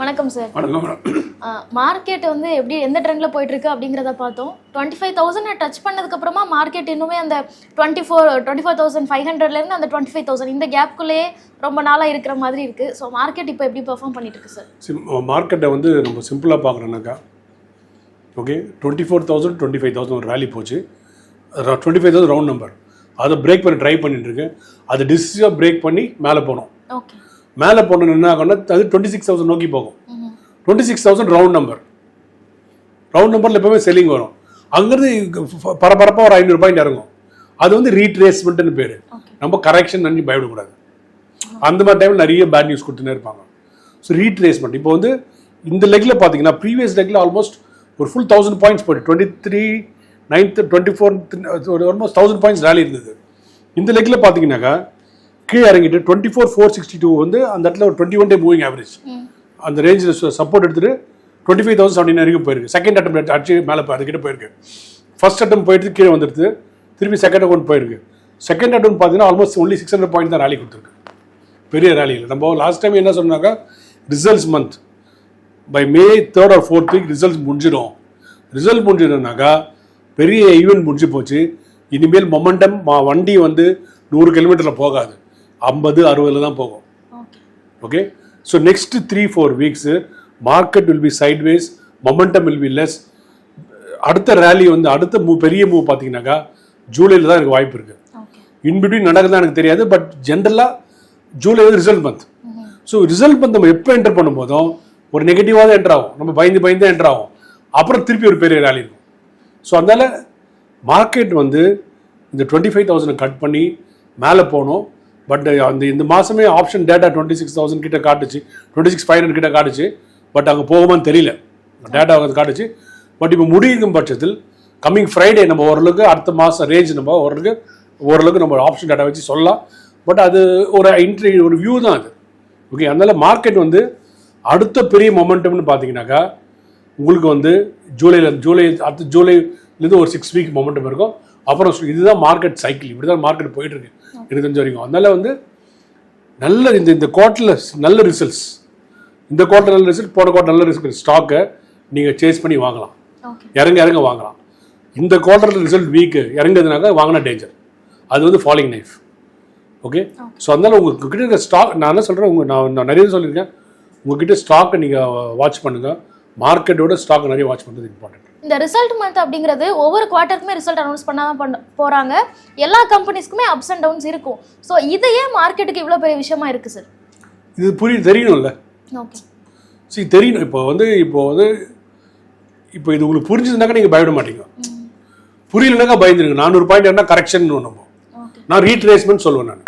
வணக்கம் சார் வணக்கம் மார்க்கெட் வந்து எப்படி எந்த ட்ரெண்ட்ல போயிட்டு இருக்கு அப்படிங்கிறத பார்த்தோம். டுவெண்ட்டி ஃபைவ் தௌசண்ட் டச் பண்ணதுக்கு அப்புறமா மார்க்கெட் இன்னுமே அந்த twenty four twenty four thousand five ஹண்ட்ரட்லேருந்து அந்த டுவெண்ட்டி ஃபைவ் தௌசண்ட் இந்த கேப்குள்ளேயே ரொம்ப நாளாக இருக்கிற மாதிரி இருக்கு. ஸோ மார்க்கெட் இப்போ எப்படி பெர்ஃபார்ம் பண்ணிட்டு இருக்கு சார் சிம் மார்க்கெட்டை வந்து நம்ம சிம்பிளாக பார்க்குறோன்னாக்கா okay twenty four thousand twenty five thousand ஒரு ரேலி போச்சு. Twenty five thousand round number அதை பிரேக் பண்ணி ட்ரை பண்ணிட்டு இருக்கு அது டிசிஸாக பிரேக் பண்ணி மேலே போனோம். ஓகே மேலே போனோம் என்ன ஆகும்னா அது டுவெண்ட்டி சிக்ஸ் தௌசண்ட் நோக்கி போகும். Twenty six thousand round number round நம்பரில் எப்பவுமே செல்லிங் வரும். அங்கேருந்து பரபரப்பாக ஒரு ஐநூறு பாயிண்ட் இறங்கும். அது வந்து ரீட்ரேஸ்மெண்ட்னு பேர். நம்ம கரெக்ஷன் பண்ணி பயப்படக்கூடாது. அந்த மாதிரி டைமில் நிறைய பேட் நியூஸ் கொடுத்துனே இருப்பாங்க. ஸோ ரீட்ரேஸ்மெண்ட் இப்போ வந்து இந்த லெக்கில் பார்த்தீங்கன்னா ப்ரீவியஸ் லெக்கில் ஆல்மோஸ்ட் ஒரு ஃபுல் தௌசண்ட் பாயிண்ட்ஸ் போயிட்டு twenty three ninth twenty four ஒரு ஆல்மோஸ்ட் தௌசண்ட் பாயிண்ட்ஸ் ரேலி இருந்தது. இந்த லெக்கில் பார்த்தீங்கன்னாக்கா கீழே இறங்கிட்டு twenty four four sixty two வந்து அந்த இடத்துல ஒரு twenty one day moving average அந்த ரேஞ்சில் சப்போர்ட் எடுத்துட்டு டுவெண்ட்டி ஃபைவ் தௌசண்ட் செவன்டி வரைக்கும் போயிருக்கு. செகண்ட் அட்டம் அடிச்சு மேலே அதுக்கிட்ட போயிருக்கு. ஃபர்ஸ்ட் அட்டம் போயிட்டு கீழே வந்துடுது. திருப்பி செகண்ட் அக்கௌண்ட் போயிருக்கு. செகண்ட் அட்டம் பார்த்தீங்கன்னா almost only six hundred point தான் ரேலி கொடுத்துருக்கு. பெரிய ரேலி இல்லை நம்ம லாஸ்ட் டைம் என்ன சொன்னாக்கா results month by May third or fourth week results முடிஞ்சிடும். ரிசல்ட் முடிஞ்சிடும்னாக்கா பெரிய ஈவெண்ட் முடிஞ்சு போச்சு. இனிமேல் மொமெண்டம் வண்டி வந்து நூறு கிலோமீட்டரில் போகாது. ஐம்பது அறுபதுல தான் போகும். Okay so next three four weeks market will be sideways momentum will be less அடுத்த ரேலி வந்து அடுத்த மூவ் பெரிய மூவ் பார்த்தீங்கன்னாக்கா ஜூலையில் தான் எனக்கு வாய்ப்பு இருக்குது இன்பிட்வீன் நடக்குதா எனக்கு தெரியாது பட் ஜென்ரலாக ஜூலை வந்து result month so result month நம்ம எப்போ என்டர் பண்ணும்போதும் ஒரு நெகட்டிவாக தான் என்டர் ஆகும். நம்ம பயந்து பயந்து தான் என்டர் ஆகும். அப்புறம் திருப்பி ஒரு பெரிய ரேலி இருக்கும். ஸோ அதனால் மார்க்கெட் வந்து இந்த டுவெண்ட்டி ஃபைவ் தௌசண்ட் கட் பண்ணி மேலே போகணும். பட் uh, அந்த இந்த மாதமே option data twenty six thousand கிட்ட காட்டுச்சு. டுவெண்ட்டி சிக்ஸ் ஃபைவ் ஹண்ட்ரட் கிட்ட காட்டுச்சு. பட் அங்கே போகுமான்னு தெரியல. டேட்டா காட்டுச்சு. பட் இப்போ முடியும் பட்சத்தில் கம்மிங் ஃப்ரைடே நம்ம ஓரளவுக்கு அடுத்த மாதம் ரேஞ்ச் நம்ம ஓரளவுக்கு ஓரளவுக்கு நம்ம ஆப்ஷன் டேட்டா வச்சு சொல்லலாம். பட் அது ஒரு இன்ட்ரி ஒரு வியூ தான் அது. ஓகே அதனால் மார்க்கெட் வந்து அடுத்த பெரிய மொமெண்டம்னு பார்த்தீங்கன்னாக்கா உங்களுக்கு வந்து ஜூலையில் ஜூலை அடுத்த ஜூலைலேருந்து ஒரு சிக்ஸ் வீக் மொமெண்டம் இருக்கும். அப்புறம் இதுதான் மார்க்கெட் சைக்கிள் இப்படி தான் மார்க்கெட் போயிட்டு இருக்கு எனக்கு தெரிஞ்ச வரைக்கும். அதனால வந்து நல்ல இந்த இந்த குவார்ட்டரில் நல்ல ரிசல்ட்ஸ் இந்த குவார்ட்டர் நல்ல ரிசல்ட் போன குவார்ட்டர் நல்ல ரிசல்ட் ஸ்டாக்கை நீங்கள் சேஸ் பண்ணி வாங்கலாம். இறங்க இறங்க வாங்கலாம். இந்த குவார்ட்டர் ரிசல்ட் வீக்கு இறங்குதுனாக்கா வாங்கினா டேஞ்சர் அது வந்து ஃபாலிங் நைஃப் ஓகே ஸோ அதனால உங்ககிட்ட இருக்க ஸ்டாக் நான் என்ன சொல்கிறேன் உங்க நான் நான் நிறைய சொல்லியிருக்கேன். உங்ககிட்ட ஸ்டாக்கை நீங்கள் வாட்ச் பண்ணுங்க. மார்க்கெட்டோட ஸ்டாக் நிறைய வாட்ச் பண்ணுறது இம்பார்ட்டன்ட் இந்த ரிசல்ட் மந்த் அப்படிங்கிறது ஒவ்வொரு குவார்ட்டருக்குமே ரிசல்ட் அனௌன்ஸ் பண்ண தான் பண்ண போறாங்க. எல்லா கம்பெனிஸ்க்குமே அப்ஸ் அண்ட் டவுன்ஸ் இருக்கும். ஸோ இது ஏன் மார்க்கெட்டுக்கு இவ்வளோ பெரிய விஷயமா இருக்கு சார் இது புரிய தெரியணும்ல? ஓகே சரி தெரியணும். இப்போ வந்து இப்போ வந்து இப்போ இது உங்களுக்கு புரிஞ்சதுனாக்கா நீங்கள் பயப்பட மாட்டீங்க. புரியலனாக்கா பயந்துருங்க. நானூறு பாயிண்ட் என்ன கரெக்ஷன் நம்ம ஓகே நான் ரீட்ரேஸ்மெண்ட் சொல்லுவேன் நான்.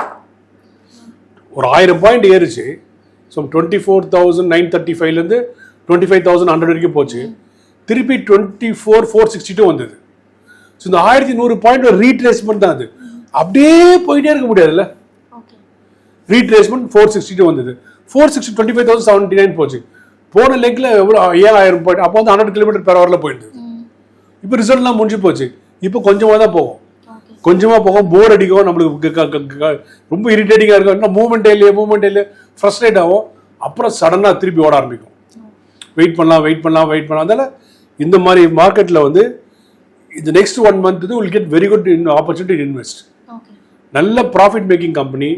ஒரு ஆயிரம் point ஏறுச்சு. So twenty four thousand nine thirty ஃபைவ்லேருந்து டுவெண்ட்டி ஃபைவ் தௌசண்ட் ஹண்ட்ரட் வரைக்கும் போச்சு. திருப்பி twenty four four sixty two வந்தது. ஸோ இந்த ஆயிரத்தி நூறு பாயிண்ட் ஒரு ரீட்ரேஸ்மெண்ட் தான் அது. அப்படியே போயிட்டே இருக்க முடியாதுல்ல? ரீட்ரேஸ்மெண்ட் ஃபோர் சிக்ஸ்டி டூ வந்தது. Four sixty twenty five thousand seventy nine போச்சு. போன லெக்கில் எவ்வளோ? ஏழாயிரம் பாயிண்ட் அப்போ வந்து ஹண்ட்ரட் கிலோமீட்டர் பெர் ஹவரில் போயிடுது இப்போ ரிசல்ட்லாம் முடிஞ்சு போச்சு. இப்போ கொஞ்சமாக தான் போகும். கொஞ்சமாக போகும். போர் அடிக்கும் நம்மளுக்கு ரொம்ப இரிட்டேட்டிங்காக இருக்கும். இன்னும் மூவ்மெண்ட் இல்லையே மூவ்மெண்ட் இல்லையே ஃப்ரஸ்ட்ரேட் ஆகும். அப்புறம் சடனாக திருப்பி ஓட ஆரம்பிக்கும். வெயிட் பண்ணலாம் வெயிட் பண்ணலாம் வெயிட் பண்ணலாம். அதனால் இந்த மாதிரி மார்க்கெட்டில் வந்து இந்த நெக்ஸ்ட் ஒன் மந்த் இது will get very good in opportunity invest நல்ல ப்ராஃபிட் மேக்கிங் கம்பெனி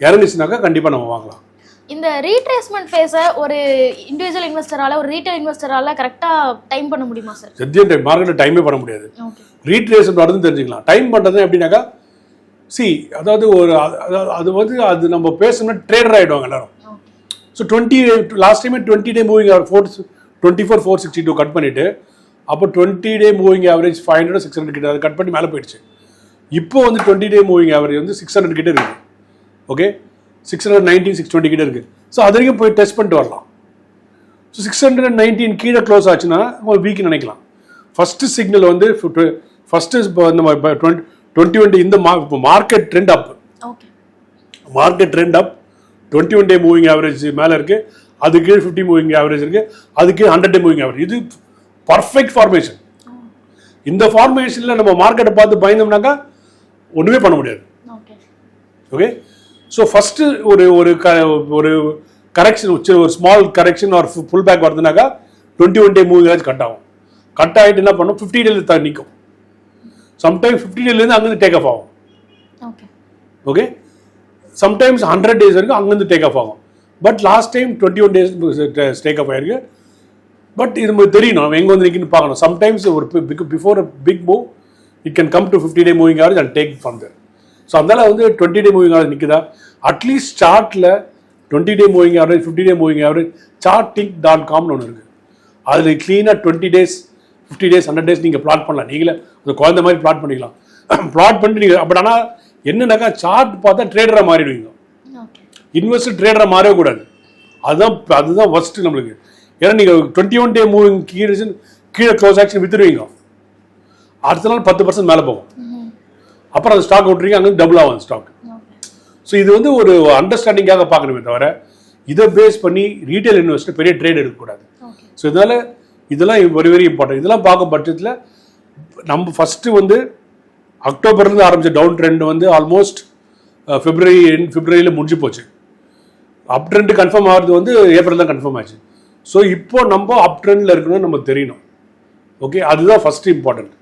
இறங்குச்சுனாக்கா கண்டிப்பாக நம்ம வாங்கலாம். இந்த ரீட்ரேஸ்மெண்ட் ஃபேஸை ஒரு இண்டிவிஜுவல் இன்வெஸ்டரால ஒரு ரீட்டைல் இன்வெஸ்டரால கரெக்டாக டைம் பண்ண முடியுமா சார் சத்தியம் டைம் மார்க்கெட்டில் டைமே பண்ண முடியாது. ரீட்ரேஸ்மெண்ட் வருதுன்னு தெரிஞ்சுக்கலாம். டைம் பண்ணுறது எப்படின்னாக்கா சி அதாவது ஒரு அது- வந்து அது நம்ம பேசணும்னா ட்ரேடர் ஆகிடுவாங்க எல்லாரும். ஸோ டுவெண்ட்டி லாஸ்ட் டைமே twenty day moving four twenty four four sixty two cut பண்ணிவிட்டு அப்போ twenty day moving average five hundred six hundred கிட்ட அதை கட் பண்ணி மேலே போயிடுச்சு. இப்போ வந்து டுவெண்ட்டி டே மூவிங் ஆவரேஜ் வந்து சிக்ஸ் ஹண்ட்ரட் கிட்ட இருக்குது okay six hundred nineteen six twenty கிட்ட இருக்குது ஸோ அது வரைக்கும் போய் டெஸ்ட் பண்ணிட்டு வரலாம். ஸோ சிக்ஸ் ஹண்ட்ரட் நைன்டீன் கீழே க்ளோஸ் ஆச்சுன்னா ஒரு வீக் நினைக்கலாம். ஃபஸ்ட்டு சிக்னல் வந்து ஃபஸ்ட்டு நம்ம டுவெண்ட்டி டுவெண்ட்டி டுவெண்ட்டி இந்த மா இப்போ market trend up okay market trend up twenty one day moving average மேலே இருக்கு. அது கீழே ஃபிஃப்டி மூவிங் ஆவரேஜ் இருக்கு. அது கீழே ஹண்ட்ரட் டே மூவிங் ஆவரேஜ் இது பர்ஃபெக்ட் ஃபார்மேஷன் இந்த ஃபார்மேஷனில் நம்ம மார்க்கெட்டை பார்த்து பயந்தோம்னாக்கா ஒன்றுமே பண்ண முடியாது. ஓகே ஸோ ஃபஸ்ட்டு ஒரு ஒரு க ஒரு கரெக்ஷன் ஒரு ஸ்மால் கரெக்ஷன் ஒரு full back வருதுனாக்கா twenty one day moving cut ஆகும். கட் ஆகிட்டு என்ன பண்ணும்? ஃபிஃப்டி டேல நிற்கும் சம்டைம் ஃபிஃப்டி டேலேருந்து அங்கேருந்து டேக் ஆஃப் ஆகும். Okay okay sometimes hundred days வரைக்கும் அங்கேருந்து டேக் ஆஃப் ஆகும். But last time twenty one days stack up ஆயிருக்கு பட் இது நமக்கு தெரியணும் நம்ம எங்கே வந்து நிற்கின்னு பார்க்கணும். சம்டைம்ஸ் ஒரு before big move it can come to fifty day moving average and take from there so அதனால் வந்து டுவெண்ட்டி டே மூவிங் ஆவரேஜ் நிற்குதா அட்லீஸ்ட் சார்ட்டில் twenty day moving average fifty day moving average charting dot காம்னு ஒன்று இருக்குது அதில் க்ளீனாக twenty days fifty days hundred days நீங்கள் plot பண்ணலாம். நீங்களே அந்த குழந்த மாதிரி ப்ளாட் பண்ணிக்கலாம். ப்ளாட் பண்ணிட்டு நீங்கள் பட் ஆனால் என்னன்னாக்கா சார்ட் பார்த்தா ட்ரேடராக மாறிடுவீங்க. இன்வெஸ்ட் ட்ரேடராக மாறவே கூடாது அதுதான் அதுதான் ஃபஸ்ட்டு நம்மளுக்கு. ஏன்னா நீங்கள் டுவெண்ட்டி ஒன் டே மூவிங் கீழே கீழே க்ளோஸ் ஆக்ஷன் வித்துருவீங்க. அடுத்த நாள் பத்து பர்சன்ட் மேலே போகும். அப்புறம் அந்த ஸ்டாக் விட்டுறீங்க அங்கே டபுள் ஆகும் ஸ்டாக் ஸோ இது வந்து ஒரு அண்டர்ஸ்டாண்டிங்காக பார்க்கணுமே தவிர இதை பேஸ் பண்ணி ரீட்டைல் இன்வெஸ்டர் பெரிய ட்ரேட் எடுக்கக்கூடாது. ஸோ இதனால் இதெல்லாம் வெரி வெரி இம்பார்ட்டன்ட் இதெல்லாம் பார்க்கும் பட்சத்தில் நம்ம ஃபஸ்ட்டு வந்து அக்டோபர்லேருந்து ஆரம்பித்த டவுன் ட்ரெண்ட் வந்து ஆல்மோஸ்ட் பிப்ரவரி பிப்ரவரியில் முடிஞ்சு போச்சு. அப் ட்ரெண்ட் கன்ஃபார்ம் ஆகிறது வந்து ஏப்ரல் தான் கன்ஃபார்ம் ஆச்சு. ஸோ இப்போ நம்ம அப் ட்ரெண்டில் இருக்கணும்னு நம்ம தெரியணும். ஓகே அதுதான் ஃபஸ்ட்டு இம்பார்ட்டன்ட்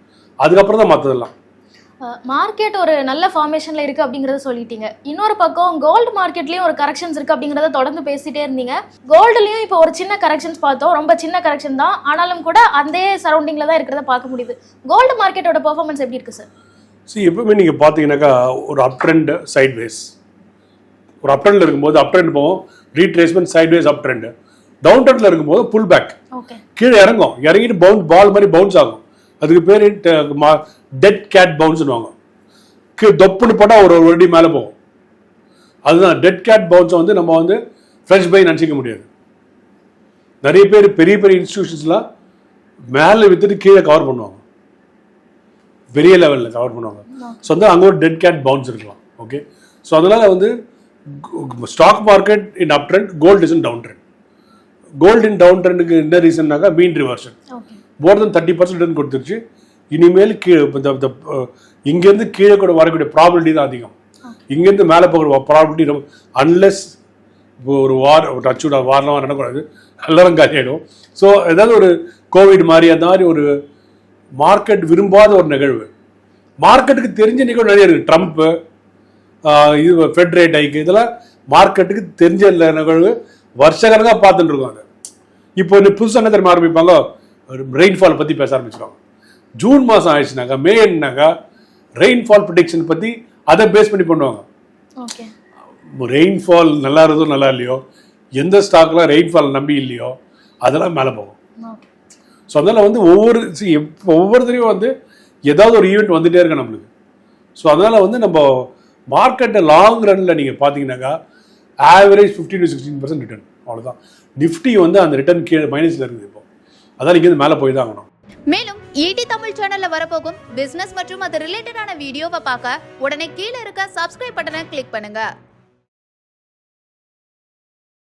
அதுக்கப்புறம் தான் மற்றதெல்லாம் மார்க்கெட் ஒரு நல்ல ஃபார்மேஷன்ல இருக்கு அப்படிங்கறத சொல்லிட்டீங்க. இன்னொரு பக்கம் கோல்டு மார்க்கெட்லயும் ஒரு கரெக்ஷன்ஸ் இருக்கு அப்படிங்கறத தொடர்ந்து பேசிட்டே இருந்தீங்க. கோல்டுலயும் இப்போ ஒரு சின்ன கரெக்ஷன்ஸ் பார்த்தோம். ரொம்ப சின்ன கரெக்ஷன் தான். ஆனாலும் கூட அதே சரௌண்டிங்ல தான் இருக்கிறத பார்க்க முடியுது. கோல்டு மார்க்கெட்டோட பெர்ஃபார்மன்ஸ் எப்படி இருக்கு சார் சி எப்பவுமே நீங்கள் பார்த்தீங்கன்னாக்கா ஒரு அப் ட்ரெண்ட் சைட் வேஸ் ஒரு அப் ட்ரெண்டில் இருக்கும்போது அப் ட்ரெண்ட் போகும். Retracement sideways up trend down ட்ரெண்டில் இருக்கும்போது புல் பேக் கீழே இறங்கும். இறங்கிட்டு பவுன்ஸ் பால் மாதிரி பவுன்ஸ் ஆகும். அதுக்கு பேர் டெட் கேட் பவுன்ஸ்னுவாங்க கீழே தொப்புன்னு போட்டால் ஒரு ஒரு அடி மேலே போகும். அதுதான் டெட் கேட் பவுன்ஸை வந்து நம்ம வந்து ஃப்ரெஷ் பை நினச்சிக்க முடியாது. நிறைய பேர் பெரிய பெரிய இன்ஸ்டியூஷன்ஸ்லாம் மேலே வித்துட்டு கீழே கவர் பண்ணுவாங்க. பெரிய லெவலில் கவர் பண்ணுவாங்க. ஸோ வந்து அங்கே ஒரு டெட் கேட் பவுன்ஸ் இருக்கலாம். ஓகே ஸோ அதனால் வந்து stock market in up trend gold is in down trend gold in down ட்ரெண்டுக்கு என்ன ரீசன்னாக்கா mean reversion more than thirty percent கொடுத்துருச்சு. இனிமேல் கீழே இந்த- இங்கேருந்து கீழே கூட வரக்கூடிய ப்ராபிலிட்டி தான் அதிகம். இங்கேருந்து மேலே போகிற ப்ராபிலிட்டி ரொம்ப அன்லெஸ் ஒரு வார் ஒரு அச்சுடா வார்லாம் நடக்கூடாது எல்லாரும் காலியாயிடும் ஸோ ஏதாவது ஒரு கோவிட் மாதிரி அந்த மாதிரி ஒரு மார்க்கெட் விரும்பாத ஒரு நிகழ்வு. மார்க்கெட்டுக்கு தெரிஞ்ச நிகழ்வு நிறைய இருக்குது ட்ரம்ப்பு இது ஃபெட் ரேட் ஹைக்கு இதெல்லாம் மார்க்கெட்டுக்கு தெரிஞ்ச நிகழ்வு வருஷக்கணக்காக பார்த்துட்டு இருக்கோம் அதை. இப்போ இன்னும் புதுசாக என்ன தெரியுமா ஆரம்பிப்பாங்க? ரெயின்ஃபால் பற்றி பேச ஆரம்பிச்சிருவாங்க. ஜூன் மாதம் ஆயிடுச்சுனாக்கா மே என்னக்கா ரெயின்ஃபால் ப்ரிடிக்ஷன் பற்றி அதை பேஸ் பண்ணி பண்ணுவாங்க. ரெயின்ஃபால் நல்லா இருந்தோ நல்லா இல்லையோ எந்த ஸ்டாக்லாம் ரெயின்ஃபால் நம்பி இல்லையோ அதெல்லாம் மேலே போகும். ஸோ அதனால் வந்து ஒவ்வொரு ஒவ்வொருத்தரையும் வந்து ஏதாவது ஒரு ஈவெண்ட் வந்துட்டே இருக்கு நம்மளுக்கு. ஸோ அதனால் வந்து நம்ம மார்க்கெட்டை லாங் ரன்ல நீங்கள் பார்த்தீங்கன்னாக்கா average fifteen to sixteen percent return அவ்வளோதான் நிஃப்டி வந்து அந்த ரிட்டர்ன் கீழே மைனஸில் இருக்குது இப்போ. அதான் இங்கேருந்து மேலே போய் தான் ஆகணும். மேலும் ஈடி தமிழ் சேனல்ல வரப்போகும் பிசினஸ் மற்றும் அது ரிலேட்டடான வீடியோவை பார்க்க உடனே கீழே இருக்க சப்ஸ்கிரைப் பட்டனை கிளிக் பண்ணுங்க.